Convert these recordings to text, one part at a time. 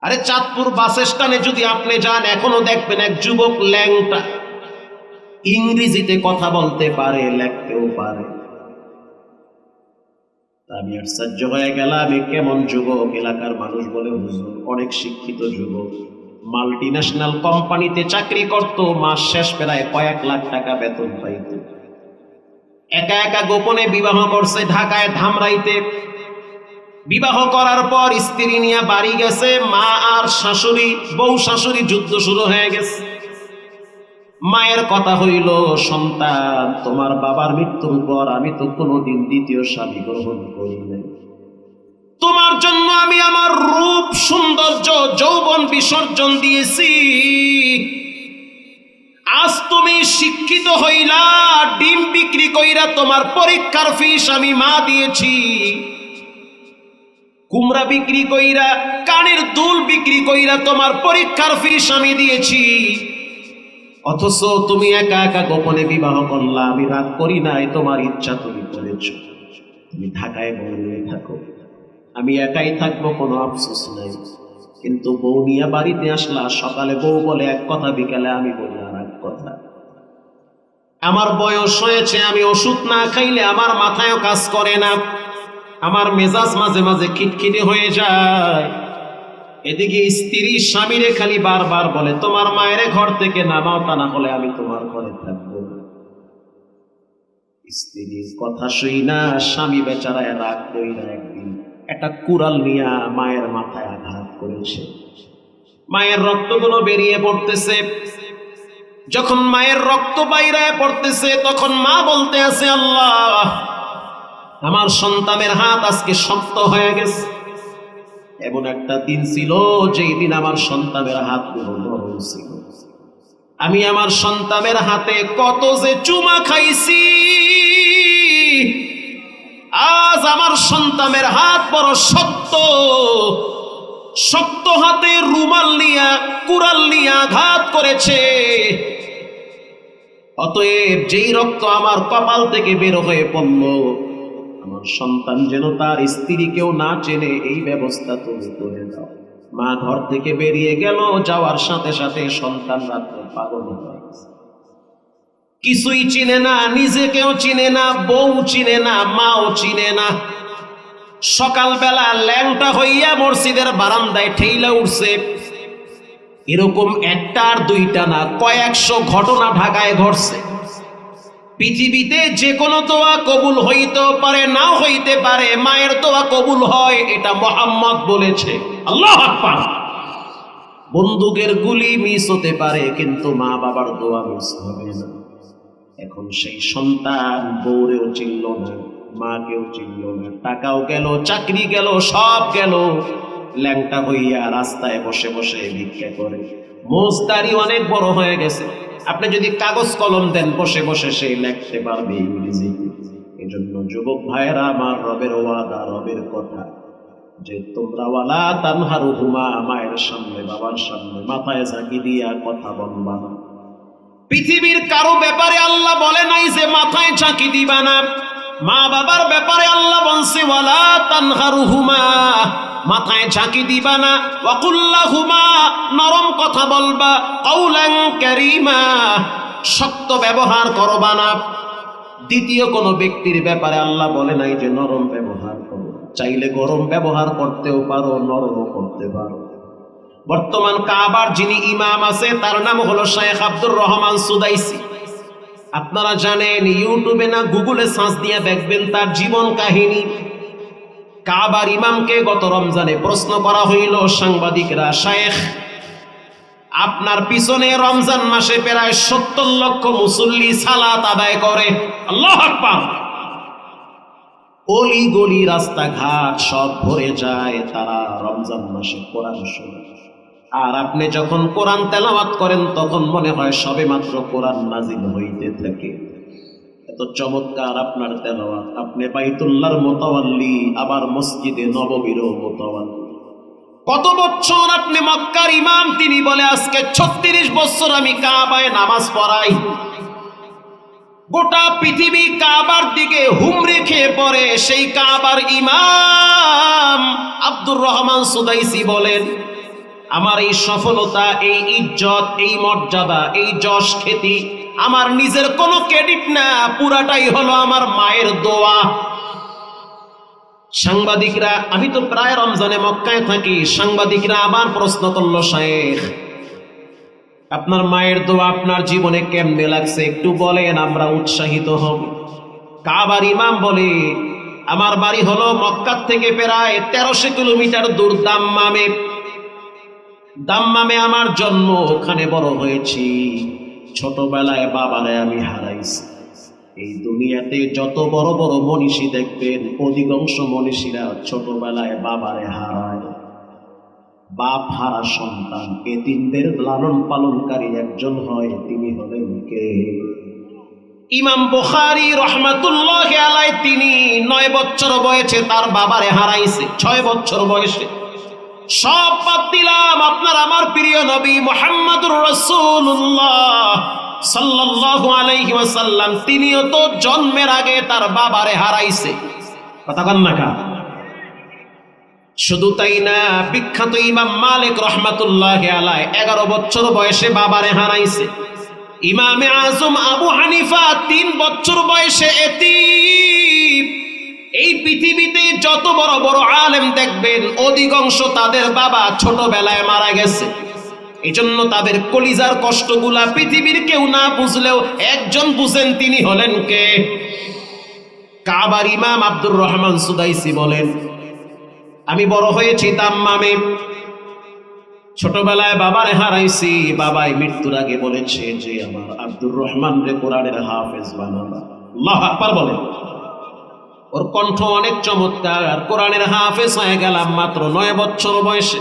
আরে চাঁদপুর বাস স্ট্যান্ডে যদি আপনি যান, এখনও দেখবেন এক যুবক ল্যাংটা। ইংরেজিতে কথা বলতে পারে, লেখতেও পারে। আমি আশ্চর্য হয়ে গেলাম কেমন যুবক? এলাকার মানুষ বলে, হুজুর, অনেক শিক্ষিত যুবক। মাল্টি ন্যাশনাল কোম্পানিতে চাকরি করত, মাস শেষ প্রায় কয়েক লাখ টাকা বেতন পাইত। একা একা গোপনে বিবাহ করছে, ঢাকায় ধামরাইতে বিবাহ করার পর স্ত্রী নিয়ে বাড়ি গেছে, মা আর শাশুড়ি, বউ শাশুড়ি যুদ্ধ শুরু হয়ে গেছে। মায়ের কথা হইল, সন্তান, তোমার বাবার মৃত্যুর পর আমি তো কোনোদিন দ্বিতীয় স্বামী গ্রহণ করি নাই। তোমার জন্য আমি আমার রূপ, সৌন্দর্য, যৌবন বিসর্জন দিয়েছি। আজ তুমি শিক্ষিত হইলা, ডিম বিক্রি কইরা তোমার পরীক্ষার ফিস আমি মা দিয়েছি। কুমড়া বিক্রি কইরা, কানের দুল বিক্রি কইরা তোমার পরীক্ষার ফিস আমি দিয়েছি। অথচ তুমি একা একা গোপনে বিবাহ করলা, আমি রাগ করি নাই, তোমার ইচ্ছা তুমি করেছ। তুমি ঢাকায় নিয়ে থাকো। আমি একাই থাকব, কোনো আফসোস নাই। কিন্তু বউ নিয়ে বাড়িতে আসলা, সকালে বউ বলে, এক কথা বিকালে আমি বলি, আর এক কথা। আমার বয়স হয়েছে, আমি ওষুধ না খাইলে আমার মাথায়ও কাজ করে না। আমার মেজাজ মাঝে মাঝে খিটখিটে হয়ে যায়। এদিকে স্ত্রী স্বামীরে খালি বারবার বলে, তোমার মায়ের ঘর থেকে নামাও তা না হলে আমি তোমার ঘরে থাকব স্ত্রীর কথা শুই না, স্বামী বেচারায় রাগ কইরা একদিন একটা কুড়াল নিয়া মায়ের মাথায় আঘাত করেছে। মায়ের রক্তগুলো বেরিয়ে পড়তেছে। যখন মায়ের রক্ত বাইরে পড়তেছে, তখন মা বলতে আছে, আল্লাহ আমার সন্তানের হাত আজকে শক্ত হয়ে গেছে। এমন একটা দিন ছিল যেই দিন আমার সন্তানের হাত নরম ছিল। আমি আমার সন্তানের হাতে কত যে চুমা খাইছি। আজ আমার সন্তানের হাত বড় শক্ত। শক্ত হাতে রুমাল নিয়া, কুড়াল নিয়ে আঘাত করেছে। অতএব যেই রক্ত আমার কপাল থেকে বের হয়ে পড়ল আমার সন্তান যেন তার স্ত্রীকেও না চেনে, এই ব্যবস্থা তুমি করে দাও মা ঘর থেকে বেরিয়ে গেল, যাওয়ার সাথে সাথে সন্তান রাত্রে পাগল কিছুই চিনে না, নিজেকেও চিনে না, বউ চিনে না, মাও চিনে না। সকালবেলা ল্যাংটা হইয়া মসজিদের বারান্দায় ঠেইলা উঠছে। এরকম একটা আর দুইটা না, কয়েকশো ঘটনা ঢাকায় ঘটছে। পৃথিবীতে যে কোনো দোয়া কবুল হইতে পারে, নাও হইতে পারে, মায়ের দোয়া কবুল হয়, এটা মোহাম্মদ বলেছে। আল্লাহ বন্দুকের গুলি মিস হতে পারে, কিন্তু মা বাবার দোয়া মিস হবে না। এখন সেই সন্তান বউরেও চিনল না, মাকেও চিনল না, টাকাও গেল, চাকরি গেল, সব গেল। ল্যাংটা হইয়া রাস্তায় বসে বসে ভিক্ষা করে। মোজদারি অনেক বড় হয়ে গেছে। আপনি যদি কাগজ কলম দেন, বসে বসে সেই লিখতে পারবে ইংরেজি। এই জন্য যুবক ভাইয়েরা, আমার রবের ওয়াদা, রবের কথা। যে তোমরা তানহারু হুমা মায়ের সামনে, বাবার সামনে, মাথায় ঝাঁকি দিয়া কথা বলবা না। পৃথিবীর কারও ব্যাপারে আল্লাহ বলে নাই যে মাথায় ঝাঁকি দিবা না। মা বাবার ব্যাপারে আল্লাহ বলছে, ওয়ালা তানহারু হুমা মাথায় ঝাঁকি দিবা না। ওয়াকুল্লা হুমা নরম কথা বলবা। কৌলাং কারিমা, শক্ত ব্যবহার করবা না। দ্বিতীয় কোনো ব্যক্তির ব্যাপারে আল্লাহ বলে নাই যে নরম ব্যবহার করো। চাইলে গরম ব্যবহার করতেও পারো, নরমও করতে পারো। বর্তমান কাবার যিনি ইমাম আছে, তার নাম হলো শেখ আব্দুর রহমান সুদাইসি। আপনারা জানেন, ইউটিউবে না গুগলে সার্চ দিয়ে দেখবেন তার জীবন কাহিনী। কাবার ইমামকে গত রমজানে প্রশ্ন করা হইল, সাংবাদিকরা শেখ আপনার পিছনে রমজান মাসে প্রায় সত্তর লক্ষ মুসল্লি সালাত আদায় করে। অলি গলি রাস্তাঘাট সব ভরে যায়, তারা রমজান মাসে কোরআন শোনে। আর আপনি যখন কোরআন তেলাওয়াত করেন, তখন মনে হয় সবে মাত্র কোরআন নাজিল হইতে থাকে। এত চমৎকার আপনার তেলাওয়াত। আপনি বাইতুল্লাহর মোতাওয়াল্লি আবার মসজিদে নববীরও মোতাওয়াল্লি কত বছর আপনি মক্কার ইমাম? তিনি বলে, আজকে ছত্রিশ বছর আমি কাবায় নামাজ পড়াই। গোটা পৃথিবী কাবার দিকে হুমড়ে খেয়ে পড়ে, সেই কাবার ইমাম আব্দুর রহমান সুদাইসি বলেন, আমার এই সফলতা, এই ইজ্জত, এই মর্যাদা, এই যশ খ্যাতি আমার নিজের কোনো ক্রেডিট না, পুরাটাই হলো আমার মায়ের দোয়া। সাংবাদিকরা, আমি তো প্রায় রমজানে মক্কায় থাকি, সাংবাদিকরা আবার প্রশ্ন করল, শায়েখ, আপনার মায়ের দোয়া আপনার জীবনে কেমনে লাগছে? একটু বলেন, আমরা উৎসাহিত হব। কাবার ইমাম বলে, আমার বাড়ি হলো মক্কার থেকে প্রায় তেরোশো কিলোমিটার দূর দাম্মামে। দাম্মামে আমার জন্ম, ওখানে বড় হয়েছি। ছোটবেলায় বাবারে আমি হারাইছি। এই দুনিয়াতে যত বড় বড় মনীষী দেখবেন, অধিকাংশ মনীষীরা ছোটবেলায় বাবারে হারায়। বাপ হারা সন্তান, এতিমদের লালন পালনকারী একজন হয়, তিনি হলেন কে? ইমাম বুখারী রহমাতুল্লাহ আলাই তিনি নয় বছর বয়সে তার বাবারে হারাইছে, ছয় বছর বয়সে। সব বাদ দিলাম। আপনার আমার প্রিয় নবী মোহাম্মদুর রসুল্লাহ সাল্লাল্লাহু আলাইহি ওয়াসাল্লাম, তিনিও তো জন্মের আগে তার বাবারে হারাইছে। কথা না শুধু তাই না, বিখ্যাত ইমাম মালিক রহমাতুল্লাহ এগারো বছর বয়সে বাবারে হারাইছে। ইমামে আজম আবু হানিফা তিন বছর বয়সে এতিম। এই পৃথিবীতে যত বড় বড় আলেম দেখবেন, অধিকাংশ তাদের বাবা ছোটবেলায় মারা গেছে। এই জন্য তাদের কলিজার কষ্টগুলা পৃথিবীর কেউ না বুঝলেও একজন বুঝেন তিনি হলেন কে? কাবার ইমাম আব্দুর রহমান সুদাইসি বলেন, আমি বড় হয়েছি তাম্মামে। ছোটবেলায় বাবারে হারাইছি, বাবাই মৃত্যুর আগে বলেছে যে, আমার আব্দুর রহমান রে কোরআনের হাফেজ বানাবা আল্লাহ আকবার বলে ওর কণ্ঠ অনেক চমৎকার, কোরআনের হাফেজ হয়ে গেলাম মাত্র নয় বছর বয়সে।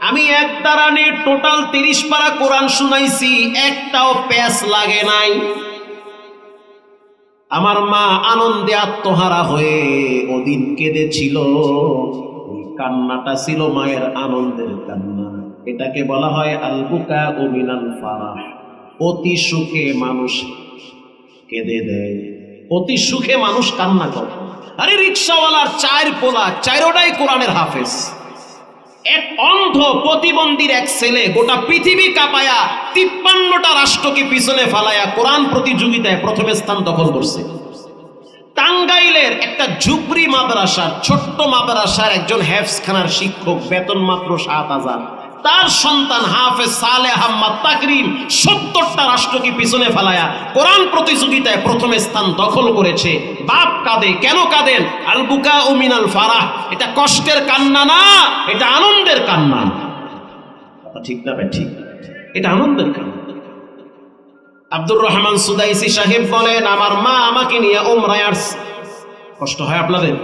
আমি এক দাঁড়ানে টোটাল তিরিশ পারা কোরআন শুনাইছি, একটাও প্যাস লাগে নাই। আমার মা আনন্দে আত্মহারা হয়ে ওদিন কেঁদেছিল। ওই কান্নাটা ছিল মায়ের আনন্দের কান্না। এটাকে বলা হয় আলবুকা ও মিনাল ফারাহ। অতি সুখে মানুষ কেঁদে দেয়। অতি সুখে মানুষ কান্না করে। আরে রিক্সাওয়ালার চায়ের পোলা চারোটাই কোরআনের হাফেজ। এক অন্ধ প্রতিবন্ধীর এক ছেলে গোটা পৃথিবী কাঁপায়া তিপ্পান্নটা রাষ্ট্রকে পিছনে ফালায়া কোরআন প্রতিযোগিতায় প্রথমে স্থান দখল করছে। টাঙ্গাইলের একটা ঝুপড়ি মাদ্রাসার, ছোট্ট মাদ্রাসার একজন হেফসখানার শিক্ষক বেতন মাত্র সাত হাজার। তার সন্তান হাফেজ সালে আহম্মদ তাকরিম সত্তরটা রাষ্ট্রকে পিছনে ফেলায়া কোরআন প্রতিযোগিতায় প্রথম স্থান দখল করেছে। বাপ কাঁদে, কেন কাঁদেন? আলবুকা ও মিনাল ফারাহ। এটা কষ্টের কান্না না, এটা আনন্দের কান্না। ঠিক না ভাই, ঠিক। এটা আনন্দের কান্না। আব্দুর রহমান সুদাইসি সাহেব বলেন, আমার মা আমাকে নিয়ে ওমরায় আসছে। কষ্ট হয় আপনাদের?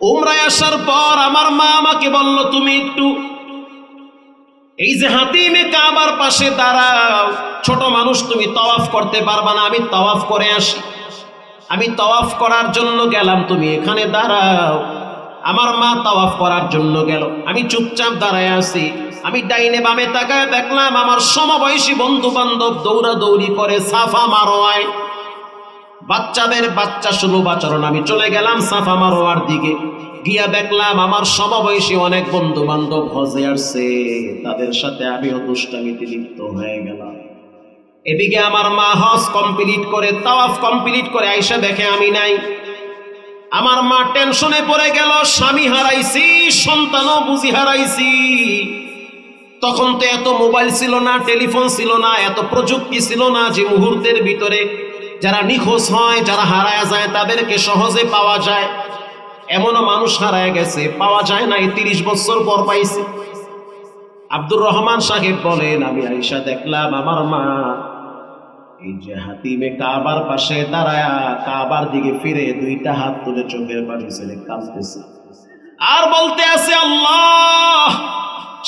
ওমরায় আসার পর আমার মা আমাকে বলল, তুমি একটু এই যে হাতিমে কাবার পাশে দাঁড়াও। ছোট মানুষ, তুমি তওয়াফ করতে পারবা না, আমি তওয়াফ করে আসি। আমি তওয়াফ করার জন্য গেলাম, তুমি এখানে দাঁড়াও। আমার মা তওয়াফ করার জন্য গেল। আমি চুপচাপ দাঁড়ায় আছি। আমি ডাইনে বামে তাকায় দেখলাম, আমার সমবয়সী বন্ধু বান্ধব দৌড়াদৌড়ি করে সাফা মারোয়ায়। বাচ্চাদের বাচ্চা সুলভ আচরণ। আমি চলে গেলাম সাফা মারোয়ার দিকে। গিয়া দেখলাম আমার সমবয়সী অনেক বন্ধু বান্ধব হজে আসছে। তাদের সাথে আমিও দুষ্টামিতে লিপ্ত হয়ে গেলাম। এদিকে আমার মা হজ কমপ্লিট করে, তাওয়াফ কমপ্লিট করে আইসা দেখে আমি নাই। আমার মা টেনশনে পড়ে গেল, স্বামী হারাইছি, সন্তানও বুঝি হারাইছি। তখন তো এত মোবাইল ছিল না, টেলিফোন ছিল না, এত প্রযুক্তি ছিল না যে মুহূর্তের ভিতরে যারা নিখোঁজ হয়, যারা হারায় যায়, তাদেরকে সহজে পাওয়া যায়। এমনও মানুষ হারায় গেছে, পাওয়া যায় না এই তিরিশ বছর পর পাইছে। আব্দুর রহমান সাহেব বলেন, আমি আইসা দেখলাম, আমার মা এই যে হাতি হাতিমে কাবার পাশে দাঁড়ায় কাবার দিকে ফিরে দুইটা হাত তুলে চোখের পানি ছেলে কাঁদতেছে। আর বলতে আছে, আল্লাহ,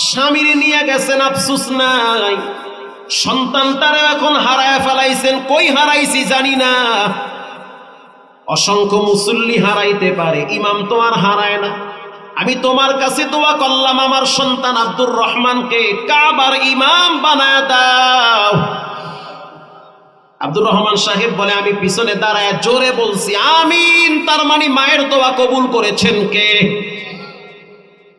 স্বামীর নিয়ে গেছেন, আফসুস নাই। সন্তান তারা এখন হারায় ফেলাইছেন, কই হারাইছি জানি না। অসংখ্য মুসল্লি হারাইতে পারে, ইমাম তো আর হারায় না। আমি তোমার কাছে দোয়া করলাম, আমার সন্তান আব্দুর রহমানকে কাবার ইমাম বানায় দাও। আব্দুর রহমান সাহেব বলে, আমি পিছনে দাঁড়ায় জোরে বলছি, আমিন, তার মানে মায়ের দোয়া কবুল করেছেন কে?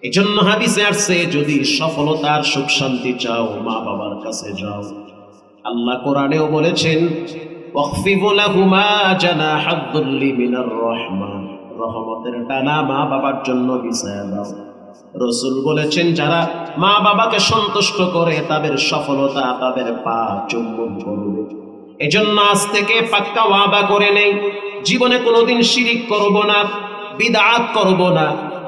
এজন্য হাদিসে আসছে, যদি সফলতার সুখ শান্তি চাও মা বাবার কাছে যাও। আল্লাহ কোরআনেও বলেছেন ওয়াকফিবু লাহুমা জানাহাদ্দুল্লি মিনার রাহমা রহমতের ডানা মা বাবার জন্য বিছায়া দাও। রসুল বলেছেন, যারা মা বাবাকে সন্তুষ্ট করে, তাদের সফলতা তাদের পা চুম্বন করবে। এজন্য আজ থেকে পাক্কা ওয়াদা করে নেই। জীবনে কোনোদিন শিরিক করব না, বিদাত করব না,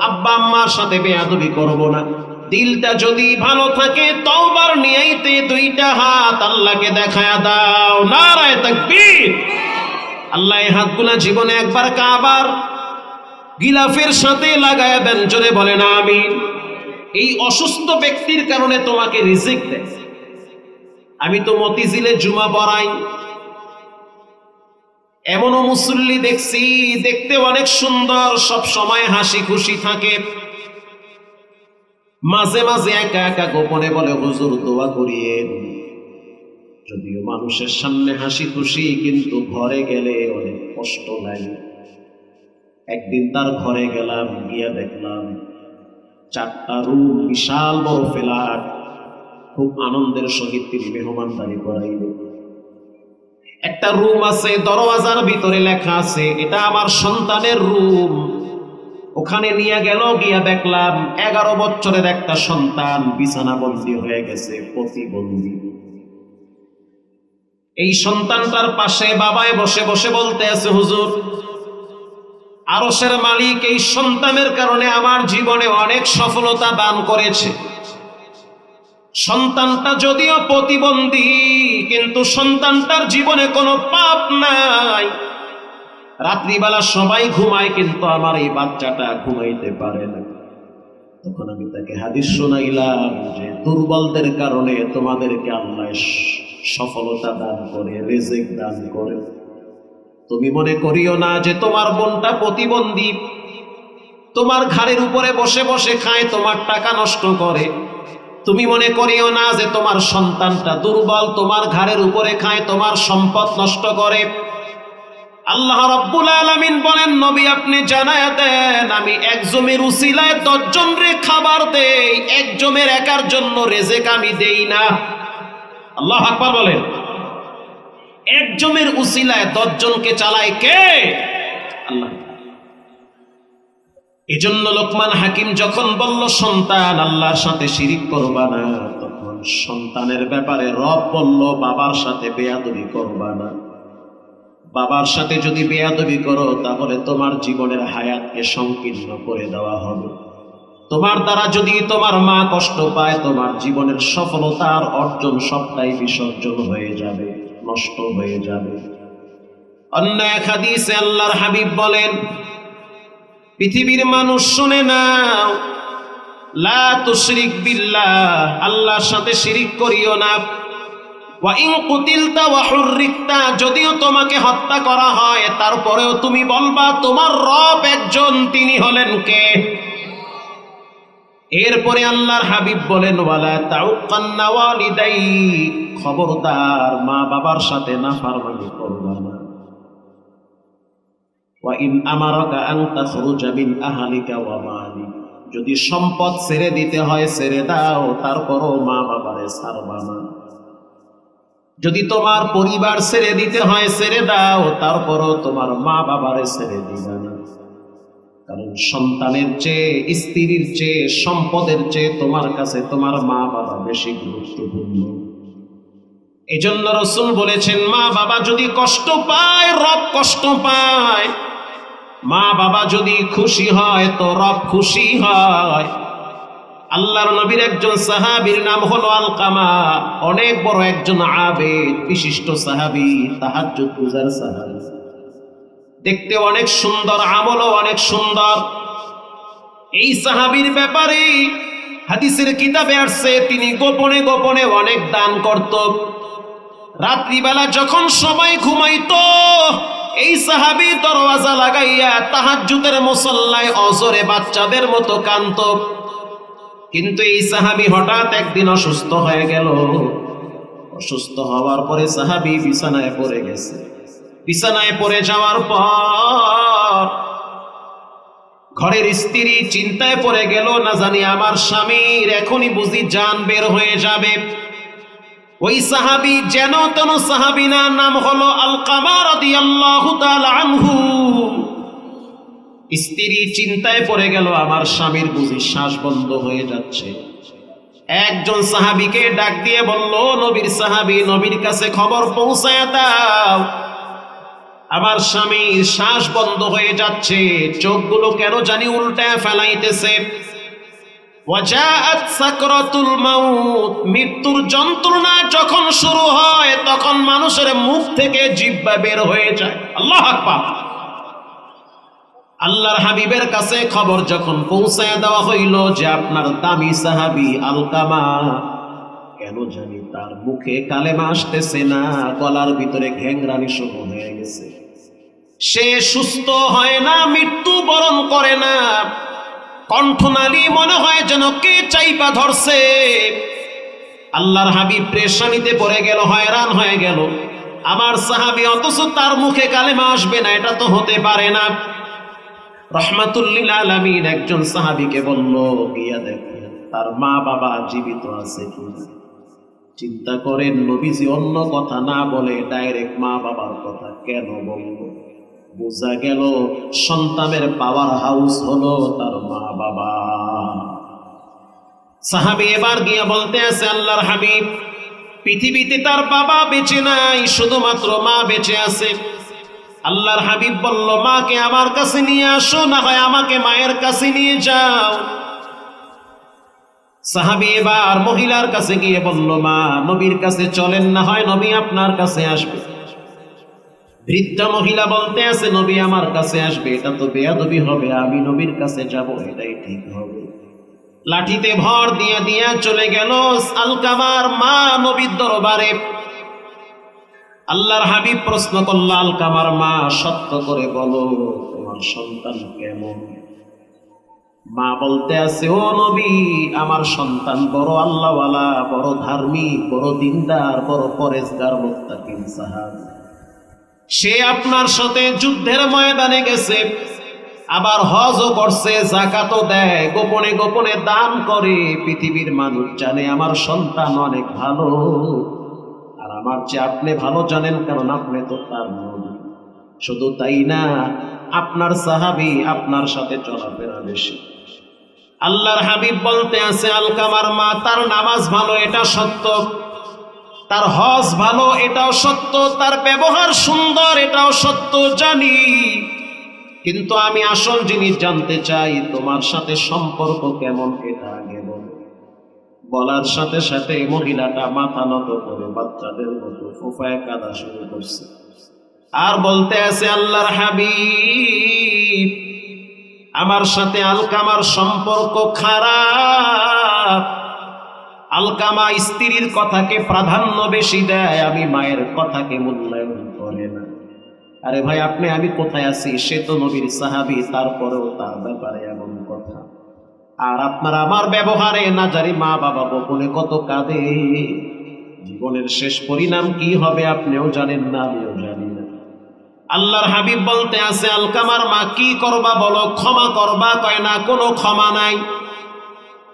আব্বা আম্মার সাথে বেয়াদবি করব না। দিলটা যদি ভালো থাকে, তওবার নিয়াইতে দুইটা হাত আল্লাহকে দেখায়া দাও। নারায় তাকবীর। আল্লাহ এই হাতগুলা জীবনে একবার কাবার গিলাফের সাথে লাগায় দেন, জোরে না আমি এই অসুস্থ ব্যক্তির কারণে তোমাকে রিজিক দেয়। আমি তো মতিঝিলে জুমা পড়াই। এমনও মুসল্লি দেখছি, দেখতে অনেক সুন্দর, সব সময় হাসি খুশি থাকে। মাঝে মাঝে একা একা গোপনে বলে, হুজুর, দোয়া করিয়ে যদিও মানুষের সামনে হাসি খুশি, কিন্তু ঘরে গেলে অনেক কষ্ট লাগে একদিন তার ঘরে গেলাম, গিয়া দেখলাম চারটা রুম বিশাল বড় ফ্ল্যাট। খুব আনন্দের সহিত তিনি মেহমানদারি করাইল একটা রুম আছে, দরওয়াজার ভিতরে লেখা আছে, এটা আমার সন্তানের রুম। ওখানে নিয়ে গেল, গিয়া দেখলাম এগারো বছরের একটা সন্তান বিছানা বন্দি হয়ে গেছে, প্রতিবন্ধী। এই সন্তানটার পাশে বাবায় বসে বসে বলতে আছে, হুজুর আরসের মালিক এই সন্তানের কারণে আমার জীবনে অনেক সফলতা দান করেছে। সন্তানটা যদিও প্রতিবন্ধী, কিন্তু সন্তানটার জীবনে কোনো পাপ নাই। রাত্রিবেলা সবাই ঘুমায়, কিন্তু আমার এই বাচ্চাটা ঘুমাইতে পারে না। তখন আমি তাকে হাদিস শোনাইলাম যে, দুর্বলদের কারণে তোমাদেরকে আল্লাহ সফলতা দান করে, রেজেক দান করে। তুমি মনে করিও না যে, তোমার বোনটা প্রতিবন্ধী। তোমার ঘাড়ের উপরে বসে বসে খায়, তোমার টাকা নষ্ট করে। তুমি মনে করিও না যে, তোমার সন্তানটা দুর্বল, তোমার ঘাড়ের উপরে খায়, তোমার সম্পদ নষ্ট করে। আল্লাহ রব্বুল আলামিন বলেন, নবী, আপনি জানায় দেন, আমি এক জমির উসিলায় দশজন রে খাবার দেই, এক জমের একার জন্য রেজেক আমি দেই না। আল্লাহ আকবার বলেন। এক জমির উসিলায় দশজনকে চালায় কে? আল্লাহ। এজন্য লোকমান হাকিম যখন বলল, সন্তান আল্লাহর সাথে শিরিক করবা না, তখন সন্তানের ব্যাপারে রব বলল, বাবার সাথে বেয়াদবি করবা না। বাবার সাথে যদি বেয়াদবি করো, তাহলে তোমার জীবনের হায়াতকে সংকীর্ণ করে দেওয়া হবে। তোমার দ্বারা যদি তোমার মা কষ্ট পায়, তোমার জীবনের সফলতার অর্জন সবটাই বিসর্জন হয়ে যাবে, নষ্ট হয়ে যাবে। অন্য এক হাদিসে আল্লাহর হাবিব বলেন, পৃথিবীর মানুষ শুনে নাও, লা তুশরিক বিল্লাহ, আল্লাহর সাথে শিরিক করিও না। যদিও তোমাকে হত্যা করা হয়, তারপরেও তুমি বলবা, তোমার রব একজন, তিনি হলেন কে? এরপরে আল্লাহর হাবিব বলেন খবরদার মা বাবার সাথে করবা না। মিন আহলিকা ওয়া মালিক, যদি সম্পদ ছেড়ে দিতে হয়, ছেড়ে দাও, তারপরও মা বাবারে ছাড়বা না। যদি তোমার পরিবার ছেড়ে দিতে হয়, ছেড়ে দাও, তারপরও তোমার মা বাবারে ছেড়ে দিবে না। কারণ সন্তানের চেয়ে, স্ত্রীর চেয়ে, সম্পদের চেয়ে তোমার কাছে তোমার মা বাবা বেশি গুরুত্বপূর্ণ। এই জন্য রসুল বলেছেন, মা বাবা যদি কষ্ট পায়, রব কষ্ট পায়। মা বাবা যদি খুশি হয়, তো রব খুশি হয়। আল্লাহর নবীর একজন সাহাবীর নাম হলো আলকামা। অনেক বড় একজন আবেদ, বিশিষ্ট সাহাবী গুজার সাহাবী। দেখতে অনেক সুন্দর, আমলও অনেক সুন্দর। এই সাহাবীর ব্যাপারে হাদিসের কিতাবে আসছে, তিনি গোপনে গোপনে অনেক দান করত। রাত্রিবেলা যখন সবাই ঘুমাইত, এই সাহাবী দরওয়াজা লাগাইয়া তাহাজ্জুদের মুসল্লায় অজরে বাচ্চাদের মতো কান্ত কিন্তু এই সাহাবি হঠাৎ একদিন অসুস্থ হয়ে গেল। অসুস্থ হওয়ার পরে সাহাবি বিছানায় পড়ে গেছে। বিছানায় পড়ে যাওয়ার পর ঘরের স্ত্রী চিন্তায় পড়ে গেল, না জানি আমার স্বামীর এখনই বুঝি যান বের হয়ে যাবে। ওই সাহাবি, যেন তেন সাহাবি না নাম হলো আল কামার আনহু। স্ত্রী চিন্তায় পড়ে গেল, আমার স্বামীর বুঝি শ্বাস বন্ধ হয়ে যাচ্ছে। একজন সাহাবিকে ডাক দিয়ে বলল, নবীর সাহাবি, নবীর কাছে খবর পৌঁছায় দাও। আমার স্বামীর শ্বাস বন্ধ হয়ে যাচ্ছে, চোখগুলো কেন জানি উল্টায় ফেলাইতেছে। মৃত্যুর যন্ত্রণা যখন শুরু হয়, তখন মানুষের মুখ থেকে জিহ্বা বের হয়ে যায়। আল্লাহ আকবার। আল্লাহর হাবিবের কাছে খবর যখন পৌঁছায় দেওয়া হইল যে আপনার দামি সাহাবি আলকামা কেন জানি তার মুখে কালেমা আসতেছে না, গলার ভিতরে ঘ্যাংরানি শুরু হয়ে গেছে। সে সুস্থ হয় না, মৃত্যু বরণ করে না। কণ্ঠনালী মনে হয় যেন কে চাইপা ধরছে। আল্লাহর হাবিব প্রেশানিতে পড়ে গেল, হয়রান হয়ে গেল। আমার সাহাবি অথচ তার মুখে কালেমা আসবে না, এটা তো হতে পারে না। রহমাতুল্লিল আলমিন একজন সাহাবিকে বলল, গিয়া তার মা বাবা জীবিত আছে কিনা চিন্তা করেন নবীজি, অন্য কথা না বলে ডাইরেক্ট মা বাবার কথা কেন বোঝা গেল সন্তানের পাওয়ার হাউস হলো তার মা বাবা। সাহাবি এবার গিয়া বলতে আছে, আল্লাহর হাবিব, পৃথিবীতে তার বাবা বেঁচে নাই, শুধুমাত্র মা বেঁচে আছে। আল্লাহর হাবিব বলল, মাকে আমার কাছে নিয়ে আসো, না হয় আমাকে মায়ের কাছে নিয়ে যাও। সাহাবি এবার মহিলার কাছে গিয়ে বলল, মা, নবীর কাছে চলেন, না হয় নবী আপনার কাছে আসবে। বৃদ্ধা মহিলা বলতে আছে, নবী আমার কাছে আসবে, এটা তো বেয়াদবি হবে, আমি নবীর কাছে যাব, এটাই ঠিক হবে। লাঠিতে ভর দিয়া দিয়া চলে গেল আলকামার মা নবীর দরবারে আল্লাহর হাবিব প্রশ্ন করল, আলকামার মা, সত্য করে বলো, তোমার সন্তান কেমন? মা বলতে আছে, ও নবী, আমার সন্তান বড় আল্লাহওয়ালা, বড় ধার্মিক, বড় দিনদার, বড় পরেজগার মুক্তাকিম সাহাব। সে আপনার সাথে যুদ্ধের ময়দানে গেছে, আবার হজও করছে, জাকাতও দেয়, গোপনে গোপনে দান করে। পৃথিবীর মানুষ জানে আমার সন্তান অনেক ভালো। আমার চেয়ে আপনি ভালো জানেন, কারণ আপনি তো তার শুধু তাই না, আপনার সাহাবি আপনার সাথে চলাফেরা বেশি। আল্লাহর হাবিব বলতে আছে, আলকামার মা, তার নামাজ ভালো, এটা সত্য। তার হজ ভালো, এটাও সত্য। তার ব্যবহার সুন্দর, এটাও সত্য, জানি। কিন্তু আমি আসল জিনিস জানতে চাই, তোমার সাথে সম্পর্ক কেমন এটা? বলার সাথে সাথে মহিলাটা মাথা নত করে বাচ্চাদের মতো ফোফায় কাদা শুরু করছে। আর বলতে আছে, আল্লাহর হাবিব, আমার সাথে আলকামার সম্পর্ক খারাপ। আলকামা স্ত্রীর কথাকে প্রাধান্য বেশি দেয়, আমি মায়ের কথাকে মূল্যায়ন করে না। আরে ভাই, আপনি, আমি কোথায় আছি? সে তো নবীর সাহাবি, তারপরেও তার ব্যাপারে এমন আর আপনার আমার ব্যবহারে না জানি মা বাবা গোপনে কত কাঁদে। জীবনের শেষ পরিণাম কি হবে আপনিও জানেন না, আমিও জানি না। আল্লাহর হাবিব বলতে আছে, আলকামার মা কি করবা বলো, ক্ষমা করবা? কয় না, কোনো ক্ষমা নাই।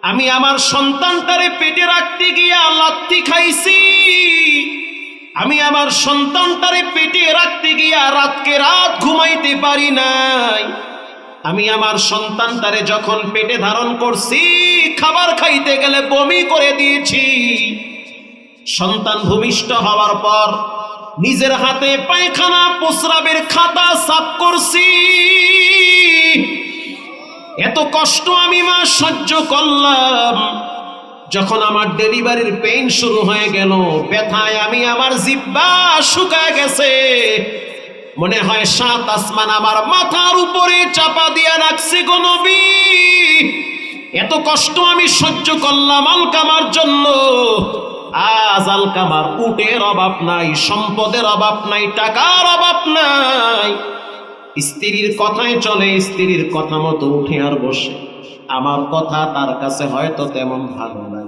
আমি আমার সন্তানটারে পেটে রাখতে গিয়া লাত্তি খাইছি। আমি আমার সন্তানটারে পেটে রাখতে গিয়া রাতকে রাত ঘুমাইতে পারি নাই। আমি আমার সন্তান তারে যখন পেটে ধারণ করছি, খাবার খাইতে গেলে বমি করে দিয়েছি। সন্তান ভূমিষ্ঠ হওয়ার পর নিজের হাতে পায়খানা, প্রস্রাবের খাতা সাফ করছি। এত কষ্ট আমি মা সহ্য করলাম। যখন আমার ডেলিভারির পেইন শুরু হয়ে গেল, ব্যথায় আমি আমার জিব্বা শুকায় গেছে। মনে হয় সাত আসমান আমার মাথার উপরে চাপা দিয়া রাখছে গো এত কষ্ট আমি সহ্য করলাম আলকামার জন্য। আজ আলকামার উটের অভাব নাই, সম্পদের অভাব নাই, টাকার অভাব নাই। স্ত্রীর কথায় চলে, স্ত্রীর কথা মতো উঠে আর বসে। আমার কথা তার কাছে হয়তো তেমন ভালো না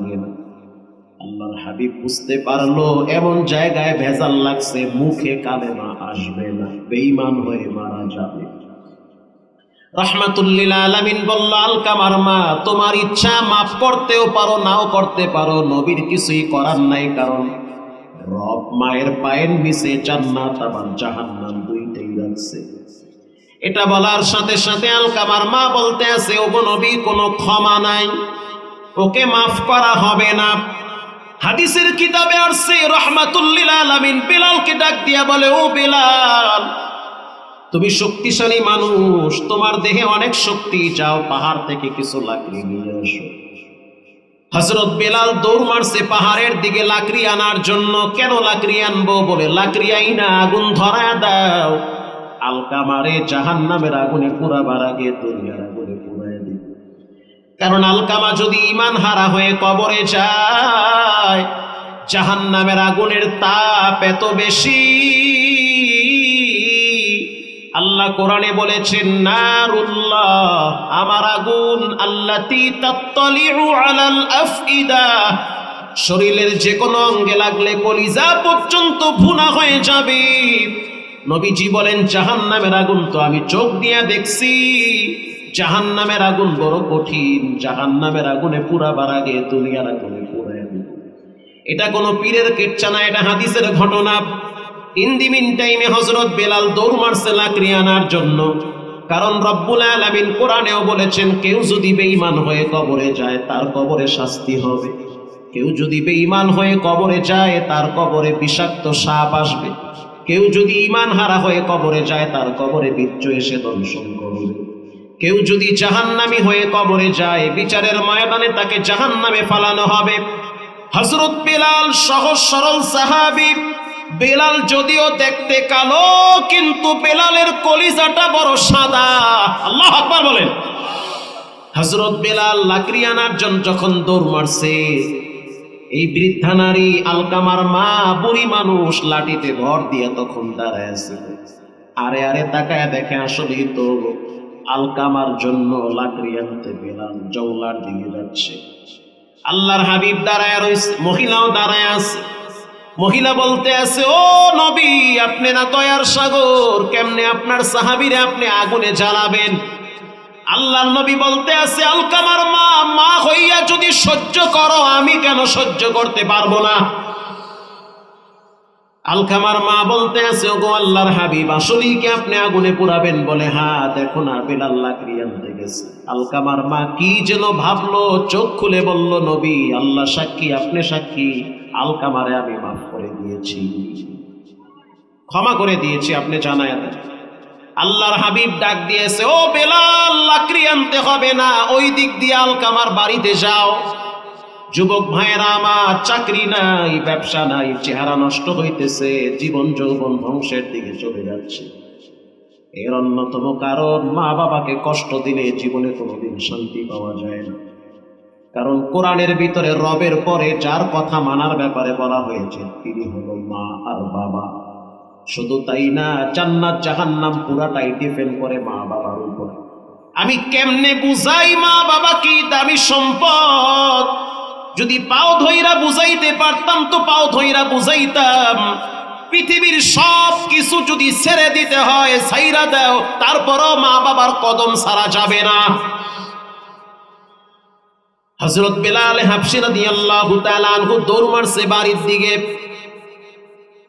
আল্লাহর হাবিব বুঝতে পারল, এমন জায়গায় ভেজাল লাগছে, মুখে কালেমা আসবে না, বেঈমান হয়ে মারা যাবে। রহমাতুল্লিল আলামিন আলকামার মা, তোমার ইচ্ছা মাফ করতেও পারো, নাও করতে পারো, নবীর কিছুই করার নাই, কারণ রব মায়ের পায়ের নিচে জান্নাত আবার জাহান্নাম দুইটাই রাখছে। এটা বলার সাথে সাথে আলকামার মা বলতে আছে, ওগো নবী, কোনো ক্ষমা নাই, ওকে মাফ করা হবে না। হাদিসের কিতাবে আসছে, রহমাতুল্লিল আলামিন বেলালকে ডাক দিয়া বলে, ও বেলাল, তুমি শক্তিশালী মানুষ, তোমার দেহে অনেক শক্তি, যাও পাহাড় থেকে কিছু লাকড়ি নিয়ে আসো হজরত বেলাল দৌড় মারছে পাহাড়ের দিকে লাকড়ি আনার জন্য। কেন লাকড়ি আনব? বলে, লাকড়ি আইনা আগুন ধরা দাও। আলকা মারে জাহান নামের আগুনে পুরাবার আগে দুনিয়ার আগুনে কারণ আলকামা যদি ইমান হারা হয়ে কবরে যায় জাহান নামের আগুনের তাপ এত বেশি। আল্লাহ কোরআনে বলেছেন, নারুল্লাহ, আমার আগুন আল্লাতি তাত্তালিউ আলাল আফইদা। শরীরের যে কোনো অঙ্গে লাগলে কলিজা পর্যন্ত ভুনা হয়ে যাবে। নবীজি বলেন, জাহান্নামের আগুন তো আমি চোখ দিয়ে দেখছি। জাহান্নামের আগুন বড় কঠিন, জাহান্নামের আগুনে পুরাবার আগে দুনিয়ার আগুনে পুরায় এটা কোনো পীরের কেচ্ছা না, এটা হাদিসের ঘটনা। ইন দি মিন টাইমে হজরত বেলাল দৌড় মারছে লাকড়ি আনার জন্য। কারণ রব্বুল আলামিন কোরআনেও বলেছেন, কেউ যদি বেঈমান হয়ে কবরে যায়, তার কবরে শাস্তি হবে। কেউ যদি বেঈমান হয়ে কবরে যায়, তার কবরে বিষাক্ত সাপ আসবে। কেউ যদি ইমান হারা হয়ে কবরে যায়, তার কবরে বিচ্ছু এসে দংশন করবে। কেউ যদি জাহান্নামী হয়ে কবরে যায়, বিচারের ময়দানে তাকে জাহান্নামে ফালানো হবে। হজরত বেলাল সহজ সরল সাহাবি, বেলাল যদিও দেখতে কালো, কিন্তু বেলালের কলিজাটা বড় সাদা। আল্লাহ আকবার বলেন। হজরত বেলাল লাকড়ি জন্য যখন দৌড় মারছে, এই বৃদ্ধা নারী আলকামার মা, বুড়ি মানুষ লাঠিতে ভর দিয়ে তখন দাঁড়ায় আছে। আরে আরে তাকায় দেখে আসলেই তো আলকামার জন্য লাকড়ি আনতে বেলাল জৌলার দিকে যাচ্ছে। আল্লাহর হাবিব দাঁড়ায় রয়েছে মহিলাও দাঁড়ায় আছে। মহিলা বলতে আছে, ও নবী, আপনি না দয়ার সাগর, কেমনে আপনার সাহাবিরে আপনি আগুনে জ্বালাবেন? আল্লাহর নবী বলতে আছে, আলকামার মা মা হইয়া যদি সহ্য করো, আমি কেন সহ্য করতে পারব না? আলকামার মা বলতে আছে ওগো আল্লাহর হাবিব, আসলেই কি আপনি আগুনে পুরাবেন বলে হ্যাঁ দেখো না, বেলাল লাকড়ি গেছে। আলকামার মা কি যেন ভাবলো, চোখ খুলে বলল, নবী, আল্লাহ সাক্ষী, আপনি সাক্ষী। আলকামারে আমি মাফ করে দিয়েছি। ক্ষমা করে দিয়েছি, আপনি জানায় আল্লাহর হাবিব ডাক দিয়েছে, ও বেলাল, লাকড়ি আনতে হবে না। ওই দিক দিয়ে আলকামার বাড়িতে যাও। যুবক ভাইয়েরা, আমার চাকরি নাই, ব্যবসা নাই, চেহারা নষ্ট হইতেছে, জীবন যৌবন ধ্বংসের দিকে চলে যাচ্ছে। এর অন্যতম কারণ, মা বাবাকে কষ্ট দিলে জীবনে কোনোদিন শান্তি পাওয়া যায় না। কারণ কোরআনের ভিতরে রবের পরে যার কথা মানার ব্যাপারে বলা হয়েছে, তিনি হলো মা আর বাবা। শুধু তাই না, জান্নাত, জাহান্নাম পুরাটাই ডিপেন্ড করে মা বাবার উপরে। আমি কেমনে বুঝাই মা বাবা কি দামি সম্পদ? যদি পাও ধইরা বুঝাইতে পারতাম তো পাও ধইরা বুঝাইতাম। পৃথিবীর সব কিছু যদি ছেড়ে দিতে হয়, ছাইরা দাও, তারপরও মা বাবার কদম সারা যাবে না। হজরত বেলাল হাফসিরা দিয়ে আল্লাহ আনহু দৌড় মারছে বাড়ির দিকে।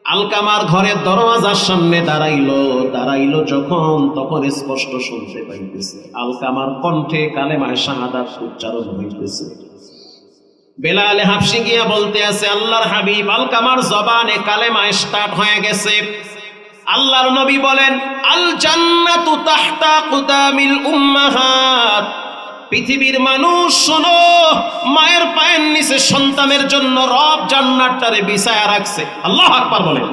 আলকামার ঘরের দরওয়াজার সামনে দাঁড়াইলো দাঁড়াইলো যখন, তখন স্পষ্ট শুনতে পাইতেছে, আলকামার কণ্ঠে কালেমায় শাহাদাত উচ্চারণ হইতেছে। বেলালে হাফসি গিয়া বলতে আছে, আল্লাহর হাবিব আলকামার জবানে কালেমা স্টার্ট হয়ে গেছে। আল্লাহর নবী বলেন, আল জান্নাতু তাহতা কুদামিল উম্মাহাত। পৃথিবীর মানুষ, শোনো, মায়ের পায়ের নিচে সন্তানের জন্য রব জান্নাতটারে বিছায়া রাখছে। আল্লাহ আকবার বলেন।